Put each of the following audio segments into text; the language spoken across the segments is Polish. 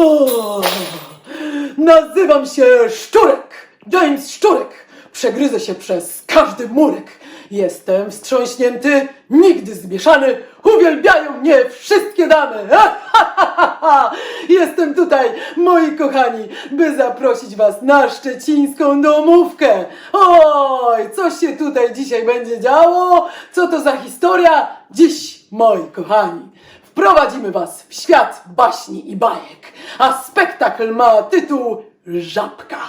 O, nazywam się Szczurek, James Szczurek. Przegryzę się przez każdy murek. Jestem wstrząśnięty, nigdy zmieszany. Uwielbiają mnie wszystkie damy. Jestem tutaj, moi kochani, by zaprosić was na szczecińską domówkę. Oj, co się tutaj dzisiaj będzie działo? Co to za historia? Dziś, moi kochani, Wprowadzimy Was w świat baśni i bajek, a spektakl ma tytuł Żabka.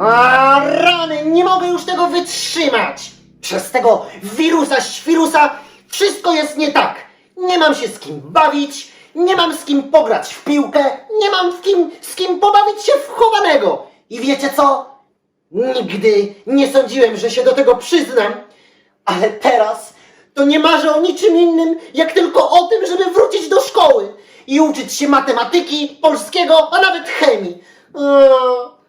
A rany, nie mogę już tego wytrzymać! Przez tego wirusa, świrusa wszystko jest nie tak. Nie mam się z kim bawić, nie mam z kim pograć w piłkę, nie mam w kim, z kim pobawić się w chowanego. I wiecie co? Nigdy nie sądziłem, że się do tego przyznam, ale teraz to nie marzę o niczym innym, jak tylko o tym, żeby wrócić do szkoły i uczyć się matematyki, polskiego, a nawet chemii. Eee,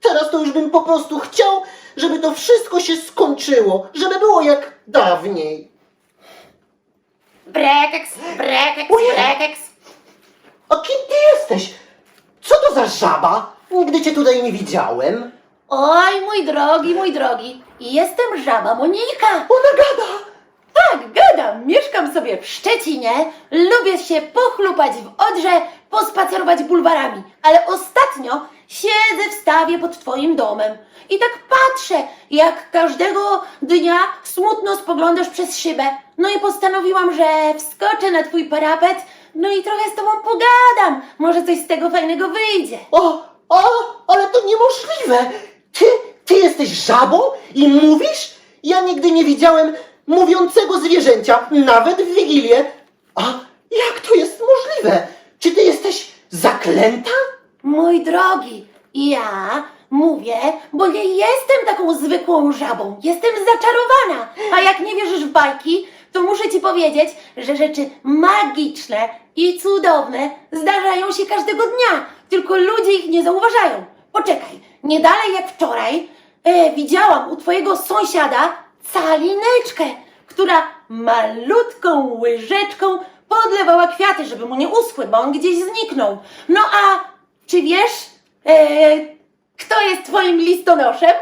Teraz to już bym po prostu chciał, żeby to wszystko się skończyło, żeby było jak dawniej. Brekeks, brekeks, Ojej. brekeks. A kim ty jesteś? Co to za żaba? Nigdy cię tutaj nie widziałem. Oj, mój drogi, mój drogi. Jestem żaba Monika. Ona gada! Sobie w Szczecinie. Lubię się pochlupać w Odrze, pospacerować bulwarami. Ale ostatnio siedzę w stawie pod twoim domem. I tak patrzę, jak każdego dnia smutno spoglądasz przez szybę. No i postanowiłam, że wskoczę na twój parapet, no i trochę z tobą pogadam. Może coś z tego fajnego wyjdzie. O, o, ale to niemożliwe! Ty, ty jesteś żabą i mówisz? Ja nigdy nie widziałem mówiącego zwierzęcia, nawet w Wigilię. A jak to jest możliwe? Czy ty jesteś zaklęta? Mój drogi, ja mówię, bo nie jestem taką zwykłą żabą. Jestem zaczarowana. A jak nie wierzysz w bajki, to muszę ci powiedzieć, że rzeczy magiczne i cudowne zdarzają się każdego dnia, tylko ludzie ich nie zauważają. Poczekaj, nie dalej jak wczoraj e, widziałam u twojego sąsiada calineczkę, która malutką łyżeczką podlewała kwiaty, żeby mu nie uschły, bo on gdzieś zniknął. No a czy wiesz, e, kto jest twoim listonoszem?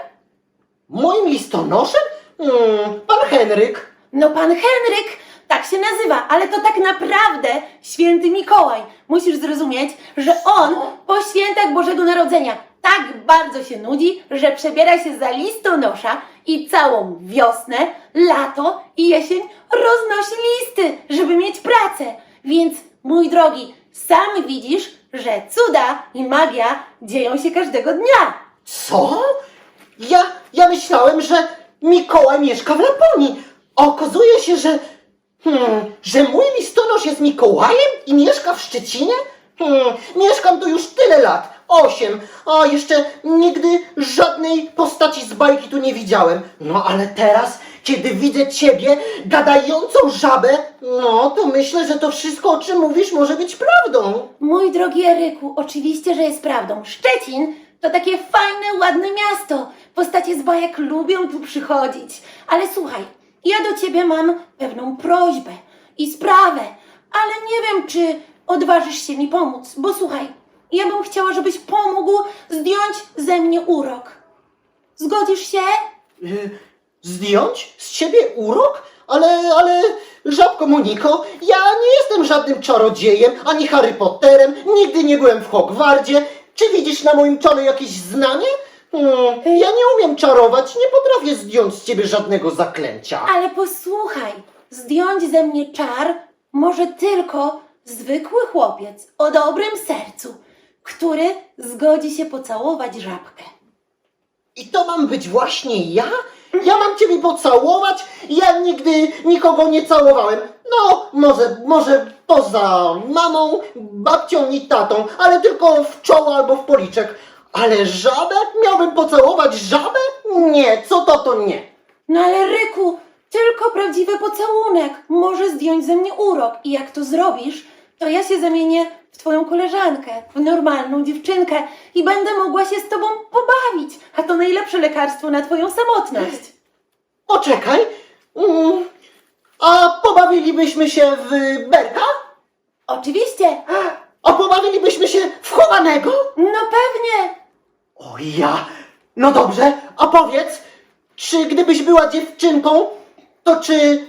Moim listonoszem? Hmm, pan Henryk. No pan Henryk, tak się nazywa, ale to tak naprawdę święty Mikołaj. Musisz zrozumieć, że on po świętach Bożego Narodzenia tak bardzo się nudzi, że przebiera się za listonosza i całą wiosnę, lato i jesień roznosi listy, żeby mieć pracę. Więc, mój drogi, sam widzisz, że cuda i magia dzieją się każdego dnia. Co? Ja, ja myślałem, że Mikołaj mieszka w Laponii. Okazuje się, że. Hmm, że mój listonosz jest Mikołajem i mieszka w Szczecinie? Hmm, mieszkam tu już tyle lat. Osiem. A jeszcze nigdy żadnej postaci z bajki tu nie widziałem. No ale teraz, kiedy widzę ciebie, gadającą żabę, no to myślę, że to wszystko, o czym mówisz, może być prawdą. Mój drogi Eryku, oczywiście, że jest prawdą. Szczecin to takie fajne, ładne miasto. Postacie z bajek lubią tu przychodzić. Ale słuchaj, ja do ciebie mam pewną prośbę i sprawę, ale nie wiem, czy odważysz się mi pomóc, bo słuchaj, ja bym chciała, żebyś pomógł zdjąć ze mnie urok. Zgodzisz się? Y, Zdjąć z ciebie urok? Ale, ale, żabko Moniko, ja nie jestem żadnym czarodziejem, ani Harry Potterem, nigdy nie byłem w Hogwardzie. Czy widzisz na moim czole jakieś znanie? Hmm, ja nie umiem czarować, nie potrafię zdjąć z ciebie żadnego zaklęcia. Ale posłuchaj, zdjąć ze mnie czar może tylko zwykły chłopiec o dobrym sercu, który zgodzi się pocałować żabkę. I to mam być właśnie ja? Ja mam ciebie pocałować? Ja nigdy nikogo nie całowałem. No, może, może poza mamą, babcią i tatą, ale tylko w czoło albo w policzek. Ale żabę? Miałbym pocałować żabę? Nie, co to to nie. No ale Ryku, tylko prawdziwy pocałunek może zdjąć ze mnie urok i jak to zrobisz, to ja się zamienię w twoją koleżankę, w normalną dziewczynkę i będę mogła się z tobą pobawić, a to najlepsze lekarstwo na twoją samotność. Poczekaj. Mm, a pobawilibyśmy się w berka? Oczywiście. A pobawilibyśmy się w chowanego? No pewnie. O ja! No dobrze, a powiedz, czy gdybyś była dziewczynką, to czy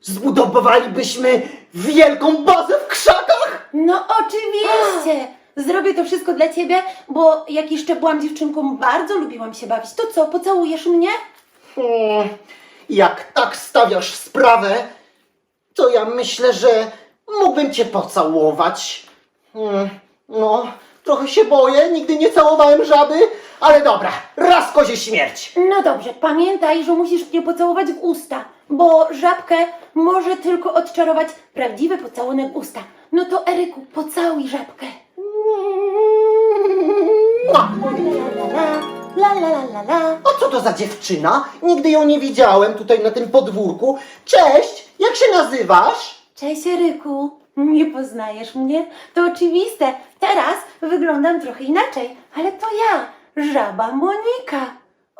zbudowalibyśmy wielką bazę w krzakach? No oczywiście! Zrobię to wszystko dla ciebie, bo jak jeszcze byłam dziewczynką, bardzo lubiłam się bawić. To co, pocałujesz mnie? Jak tak stawiasz sprawę, to ja myślę, że mógłbym cię pocałować. Hmm, no, trochę się boję, nigdy nie całowałem żaby, ale dobra, raz kozie śmierć. No dobrze, pamiętaj, że musisz mnie pocałować w usta, bo żabkę może tylko odczarować prawdziwy pocałunek usta. No to Eryku, pocałuj żabkę. La la la la la. A co to za dziewczyna? Nigdy ją nie widziałem tutaj na tym podwórku. Cześć, jak się nazywasz? Cześć Eryku, nie poznajesz mnie? To oczywiste, teraz wyglądam trochę inaczej, ale to ja, żaba Monika.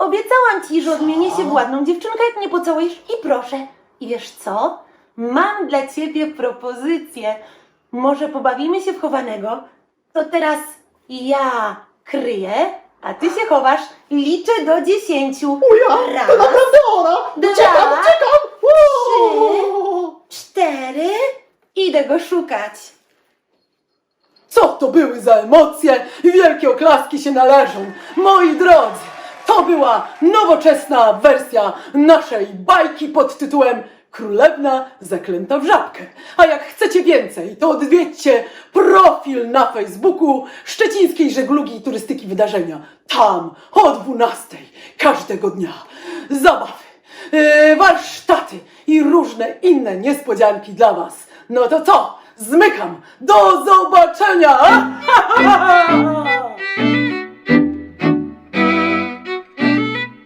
Obiecałam ci, że odmienię się w ładną dziewczynkę, jak mnie pocałujesz i proszę. I wiesz co? Mam dla ciebie propozycję. Może pobawimy się w chowanego? To teraz ja kryję, a ty się chowasz. Liczę do dziesięciu. Uja, Raz, to naprawdę ona! dwa, Uciekam, uciekam! Uuu. cztery. Idę go szukać. Co to były za emocje? Wielkie oklaski się należą. Moi drodzy, to była nowoczesna wersja naszej bajki pod tytułem Królewna zaklęta w żabkę. A jak chcecie więcej, to odwiedźcie profil na Facebooku Szczecińskiej Żeglugi i Turystyki Wydarzenia. Tam o 12 każdego dnia zabawy, yy, warsztaty i różne inne niespodzianki dla Was. No to co? Zmykam. Do zobaczenia!